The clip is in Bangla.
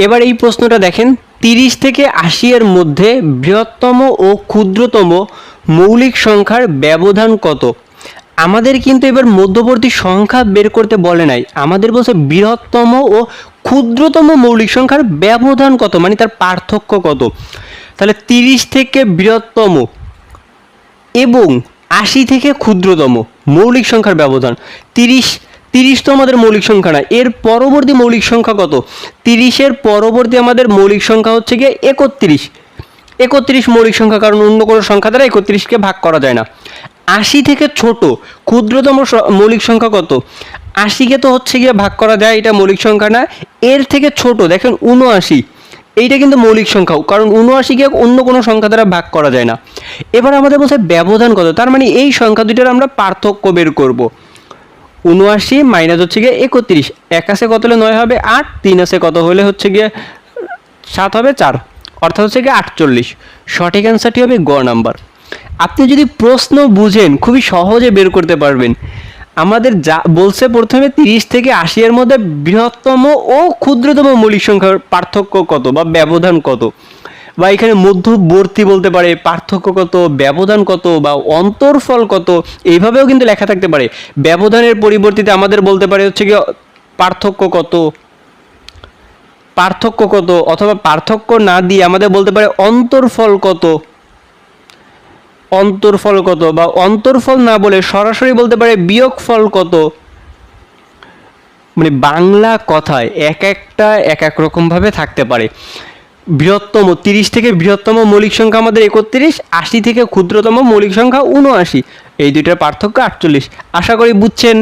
এবার এই প্রশ্নটা দেখেন, তিরিশ থেকে আশি এর মধ্যে বৃহত্তম ও ক্ষুদ্রতম মৌলিক সংখ্যার ব্যবধান কত? আমাদের কিন্তু এবার মধ্যবর্তী সংখ্যা বের করতে বলে নাই। আমাদের বলছে বৃহত্তম ও ক্ষুদ্রতম মৌলিক সংখ্যার ব্যবধান কত? মানে তার পার্থক্য কত? তাহলে তিরিশ থেকে বৃহত্তম এবং আশি থেকে ক্ষুদ্রতম মৌলিক সংখ্যার ব্যবধান। তিরিশ তিরিশ তো আমাদের মৌলিক সংখ্যা না এর পরবর্তী মৌলিক সংখ্যা কত? তিরিশের পরবর্তী আমাদের মৌলিক সংখ্যা হচ্ছে গিয়ে একত্রিশ। একত্রিশ মৌলিক সংখ্যা কারণ অন্য কোনো সংখ্যা দ্বারা একত্রিশকে ভাগ করা যায় না। আশি থেকে ছোট, ক্ষুদ্রতম মৌলিক সংখ্যা কত? আশিকে তো হচ্ছে গিয়ে ভাগ করা যায়, এটা মৌলিক সংখ্যা না। এর থেকে ছোট, দেখেন উনআশি এইটা কিন্তু মৌলিক সংখ্যা, কারণ উনআশিকে অন্য কোনো সংখ্যা দ্বারা ভাগ করা যায় না। এবার আমাদের বলছে ব্যবধান কত? তার মানে এই সংখ্যা দুইটার আমরা পার্থক্য বের করব। উনআশি মাইনাস হচ্ছে গিয়ে একত্রিশ। এক আছে কত হলে নয় হবে? আট। তিন আছে কত হলে হচ্ছে গিয়ে সাত হবে? চার। অর্থাৎ হচ্ছে গিয়ে আটচল্লিশ। সঠিক অ্যান্সারটি হবে গ নাম্বার। আপনি যদি প্রশ্ন বুঝেন, খুবই সহজে বের করতে পারবেন। আমাদের যা বলছে প্রথমে তিরিশ থেকে আশি এর মধ্যে বৃহত্তম ও ক্ষুদ্রতম মৌলিক সংখ্যার পার্থক্য কত বা ব্যবধান কত? বা এখানে মধ্যবর্তী বলতে পারে পার্থক্য কত, ব্যবধান কত বা অন্তরফল কত, এইভাবেও কিন্তু লেখা থাকতে পারে। ব্যবধানের পরিবর্তিতে আমাদের বলতে পারে হচ্ছে কি পার্থক্য কত পার্থক্য কত অথবা পার্থক্য না দিয়ে আমাদের বলতে পারে অন্তরফল কত অন্তরফল কত বা অন্তরফল না বলে সরাসরি বলতে পারে বিয়োগফল কত। মানে বাংলা কথায় এক একটা এক এক রকমভাবে থাকতে পারে। বৃহত্তম তিরিশ থেকে বৃহত্তম মৌলিক সংখ্যা আমাদের একত্রিশ, আশি থেকে ক্ষুদ্রতম মৌলিক সংখ্যা উনআশি এই দুইটার পার্থক্য আটচল্লিশ। আশা করি বুঝছেন?